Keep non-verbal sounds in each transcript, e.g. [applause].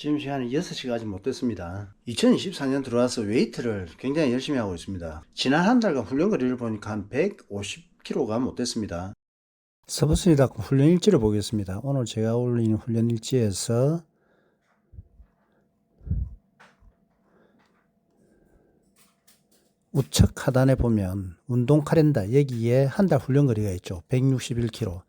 지금 시간이 6시가 아직 못 됐습니다. 2024년 들어와서 웨이트를 굉장히 열심히 하고 있습니다. 지난 한 달간 훈련 거리를 보니까 한 150kg가 못 됐습니다. 서버스니다 훈련 일지를 보겠습니다. 오늘 제가 올린 훈련 일지에서 우측 하단에 보면 운동 카렌다 여기에 한 달 훈련 거리가 있죠. 161km.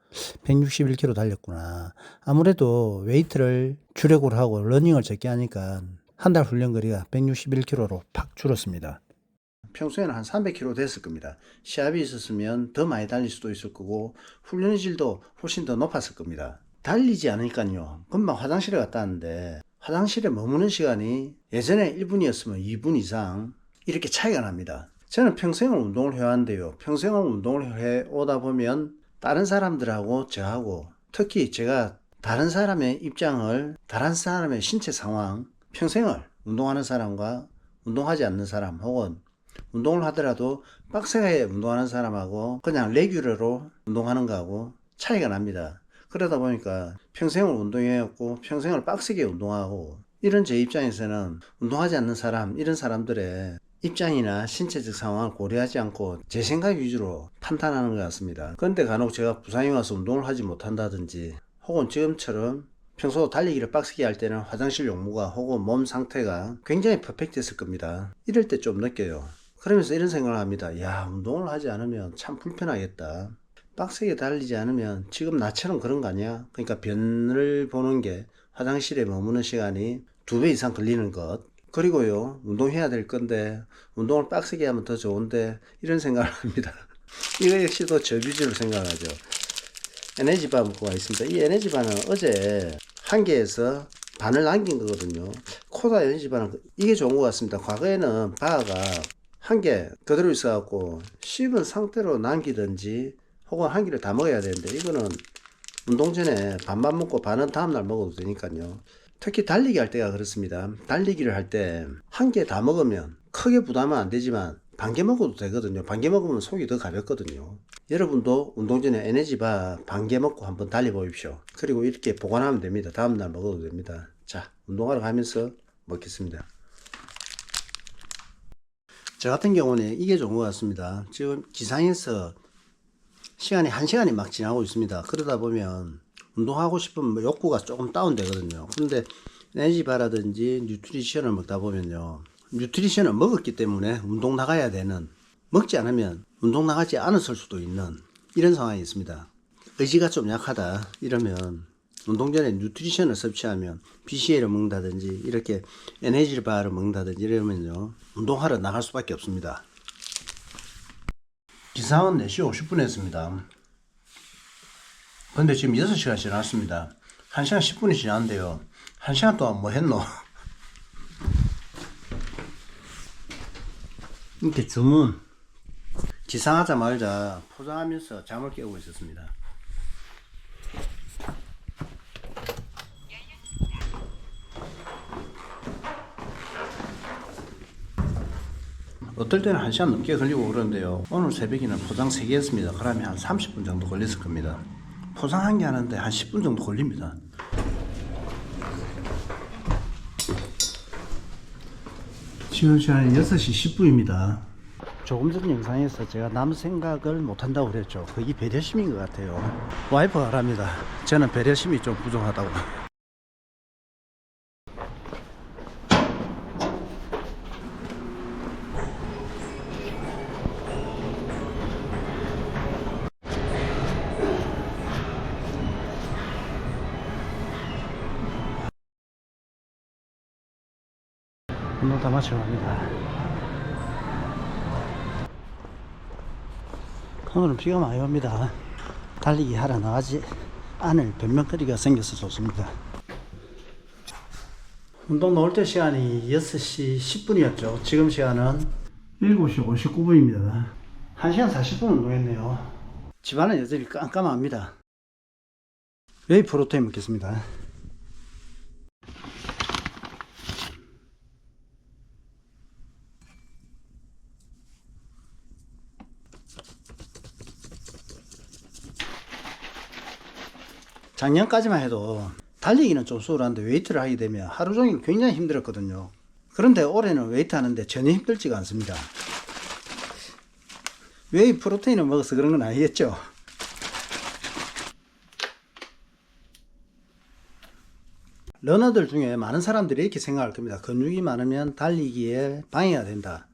161km 달렸구나. 아무래도 웨이트를 주력으로 하고 러닝을 적게 하니까 한 달 훈련 거리가 161km로 팍 줄었습니다. 평소에는 한 300km 됐을 겁니다. 시합이 있었으면 더 많이 달릴 수도 있을 거고 훈련의 질도 훨씬 더 높았을 겁니다. 달리지 않으니까요. 금방 화장실에 갔다 왔는데 화장실에 머무는 시간이 예전에 1분이었으면 2분 이상 이렇게 차이가 납니다. 저는 평생을 운동을 해왔는데요. 평생을 운동을 해 오다 보면 다른 사람들하고 저하고 특히 제가 다른 사람의 입장을 다른 사람의 신체 상황 평생을 운동하는 사람과 운동하지 않는 사람 혹은 운동을 하더라도 빡세게 운동하는 사람하고 그냥 레귤러로 운동하는 거하고 차이가 납니다. 그러다 보니까 평생을 운동해왔고 평생을 빡세게 운동하고 이런 제 입장에서는 운동하지 않는 사람 이런 사람들의 입장이나 신체적 상황을 고려하지 않고 제 생각 위주로 판단하는 것 같습니다. 그런데 간혹 제가 부산에 와서 운동을 하지 못한다든지 혹은 지금처럼 평소 달리기를 빡세게 할 때는 화장실 용무가 혹은 몸 상태가 굉장히 퍼펙트했을 겁니다. 이럴 때 좀 느껴요. 그러면서 이런 생각을 합니다. 야, 운동을 하지 않으면 참 불편하겠다. 빡세게 달리지 않으면 지금 나처럼 그런 거 아니야? 그러니까 변을 보는 게 화장실에 머무는 시간이 두 배 이상 걸리는 것. 그리고요, 운동해야 될 건데, 운동을 빡세게 하면 더 좋은데, 이런 생각을 [laughs] 합니다. 이거 역시도 저비주로 생각하죠. 에너지바 먹고가 있습니다. 이 에너지바는 어제 한 개에서 반을 남긴 거거든요. 코다 에너지바는 이게 좋은 것 같습니다. 과거에는 바가 한 개 그대로 있어갖고 씹은 상태로 남기든지 혹은 한 개를 다 먹어야 되는데 이거는 운동 전에 반만 먹고 반은 다음날 먹어도 되니까요. 특히 달리기 할 때가 그렇습니다. 달리기를 할 때 한 개 다 먹으면 크게 부담은 안 되지만 반 개 먹어도 되거든요. 반 개 먹으면 속이 더 가볍거든요. 여러분도 운동 전에 에너지바 반 개 먹고 한번 달려 보십시오. 그리고 이렇게 보관하면 됩니다. 다음날 먹어도 됩니다. 자, 운동하러 가면서 먹겠습니다. 저 같은 경우는 이게 좋은 것 같습니다. 지금 기상에서 시간이 한 시간이 막 지나고 있습니다. 그러다 보면 운동하고 싶은 뭐 욕구가 조금 다운되거든요. 근데 에너지바라든지 뉴트리션을 먹다 보면요. 뉴트리션을 먹었기 때문에 운동 나가야 되는 먹지 않으면 운동 나가지 않았을 수도 있는 이런 상황이 있습니다. 의지가 좀 약하다 이러면 운동 전에 뉴트리션을 섭취하면 BCA를 먹는다든지 이렇게 에너지 바를 먹는다든지 이러면요 운동하러 나갈 수밖에 없습니다. 기상은 4시 50분 했습니다. 근데 지금 6시가 지났습니다. 1시간 10분이 지났는데요. 1시간 동안 뭐 했노? [laughs] 이렇게 주문 기상하자마자 포장하면서 잠을 깨고 있었습니다. 어떨 때는 1시간 넘게 걸리고 그러는데요. 오늘 새벽에는 포장 3개 했습니다. 그러면 한 30분 정도 걸렸을 겁니다. 포장 한 개 하는데 한 10분 정도 걸립니다. 지금 시간이 6시 10분입니다. 조금 전 영상에서 제가 남 생각을 못한다고 그랬죠. 그게 배려심인 것 같아요. 와이프가 말합니다. 저는 배려심이 좀 부족하다고. 다 마치고 갑니다. 오늘은 비가 많이 옵니다. 달리기 하러 나가지 않을 변명거리가 생겨서 좋습니다. 운동 나올 때 시간이 6시 10분이었죠. 지금 시간은 7시 59분입니다. 1시간 40분 운동했네요. 집안은 여전히 깜깜합니다. 웨이 프로테인 먹겠습니다. 작년까지만 해도 달리기는 좀 수월한데 웨이트를 하게 되면 하루 종일 굉장히 힘들었거든요. 그런데 올해는 웨이트 하는데 전혀 힘들지가 않습니다. 웨이 프로테인을 먹어서 그런 건 아니겠죠? 러너들 중에 많은 사람들이 이렇게 생각할 겁니다. 근육이 많으면 달리기에 방해가 된다.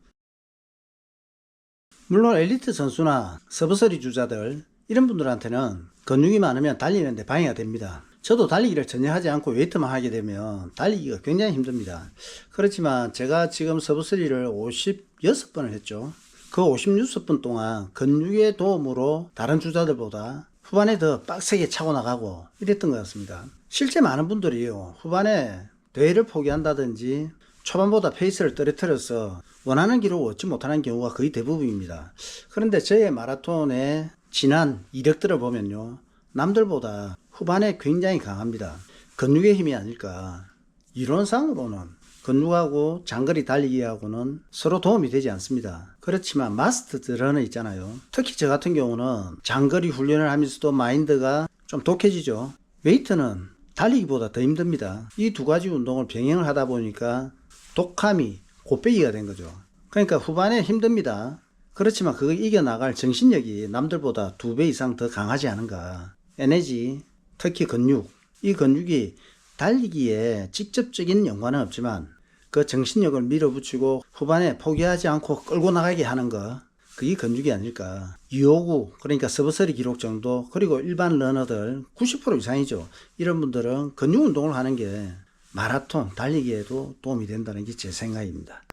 물론 엘리트 선수나 서브서리 주자들 이런 분들한테는 근육이 많으면 달리는데 방해가 됩니다. 저도 달리기를 전혀 하지 않고 웨이트만 하게 되면 달리기가 굉장히 힘듭니다. 그렇지만 제가 지금 서브서리를 56번을 했죠. 그 56번 동안 근육의 도움으로 다른 주자들보다 후반에 더 빡세게 차고 나가고 이랬던 것 같습니다. 실제 많은 분들이요. 후반에 대회를 포기한다든지 초반보다 페이스를 떨어뜨려서 원하는 기록을 얻지 못하는 경우가 거의 대부분입니다. 그런데 저의 마라톤의 지난 이력들을 보면요. 남들보다 후반에 굉장히 강합니다. 근육의 힘이 아닐까. 이론상으로는 근육하고 장거리 달리기하고는 서로 도움이 되지 않습니다. 그렇지만 마스터들은 있잖아요. 특히 저 같은 경우는 장거리 훈련을 하면서도 마인드가 좀 독해지죠. 웨이트는 달리기보다 더 힘듭니다. 이 두 가지 운동을 병행을 하다 보니까 독함이 곱빼기가 된 거죠. 그러니까 후반에 힘듭니다. 그렇지만 그걸 이겨나갈 정신력이 남들보다 두 배 이상 더 강하지 않은가. 에너지, 특히 근육. 이 근육이 달리기에 직접적인 연관은 없지만 그 정신력을 밀어붙이고 후반에 포기하지 않고 끌고 나가게 하는 거. 그게 근육이 아닐까. 유호구, 그러니까 서브서리 기록 정도, 그리고 일반 러너들 90% 이상이죠. 이런 분들은 근육 운동을 하는 게 마라톤, 달리기에도 도움이 된다는 게 제 생각입니다.